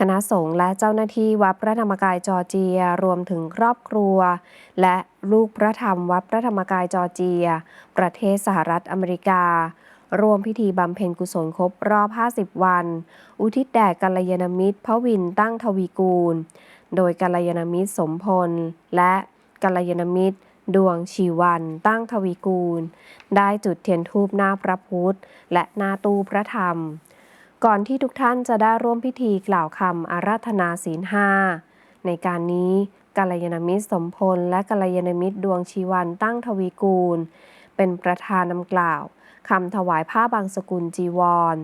คณะสงฆ์และเจ้าหน้าที่วัดพระธรรมกายจอร์เจีย รวมถึงครอบครัว และลูกพระธรรมวัดพระธรรมกายจอร์เจีย ประเทศสหรัฐอเมริการ่วมพิธีบำเพ็ญกุศลครบรอบ 50 วัน อุทิศแด่กัลยาณมิตรพระวินตั้งทวีกูล โดยกัลยาณมิตรสมพล และกัลยาณมิตรดวงชีวันตั้งทวีกูล ได้จุดเทียนธูปหน้าพระพุทธ และหน้าตู้พระธรรม ก่อนที่ทุกท่านจะได้ร่วมพิธีกล่าวคำอาราธนาศีลห้าในการนี้กัลยาณมิตรสมพล และกัลยาณมิตรดวงชีวันตั้งทวีกูล เป็นประธานนำกล่าวคำถวายผ้าบางสกุลจีวร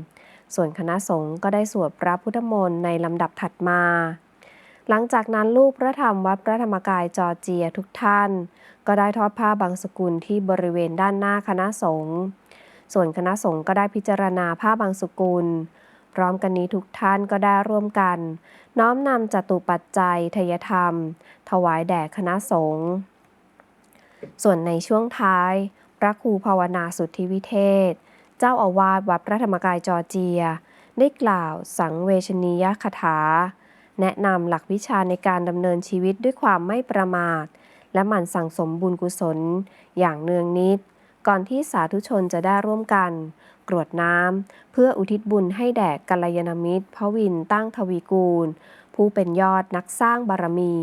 ส่วนคณะสงฆ์ก็ได้สวดพระพุทธมนต์ในลำดับถัดมา หลังจากนั้นลูกพระธรรมวัดพระธรรมกายจอเจียทุกท่าน ก็ได้ทอดผ้าบางสกุลที่บริเวณด้านหน้าคณะสงฆ์ส่วนคณะสงฆ์ก็ได้พิจารณาผ้าบางสกุล พร้อมกันนี้ทุกท่านก็ได้ร่วมกัน น้อมนำจตุปัจจัยทยธรรม ถวายแด่คณะสงฆ์ส่วนในช่วงท้าย พระครูภาวนาสุทธิวิเทศ เจ้าอาวาสวัดพระธรรมกายจอร์เจีย ได้กล่าวสังเวชนียคถา แนะนำหลักวิชาในการดำเนินชีวิตด้วยความไม่ประมาท และหมั่นสั่งสมบุญกุศล อย่างเนืองนิด ก่อนที่สาธุชนจะได้ร่วมกัน กรวดน้ำเพื่ออุทิศบุญให้แด่กัลยาณมิตรพระวินตั้งทวีกูล ผู้เป็นยอดนักสร้างบารมี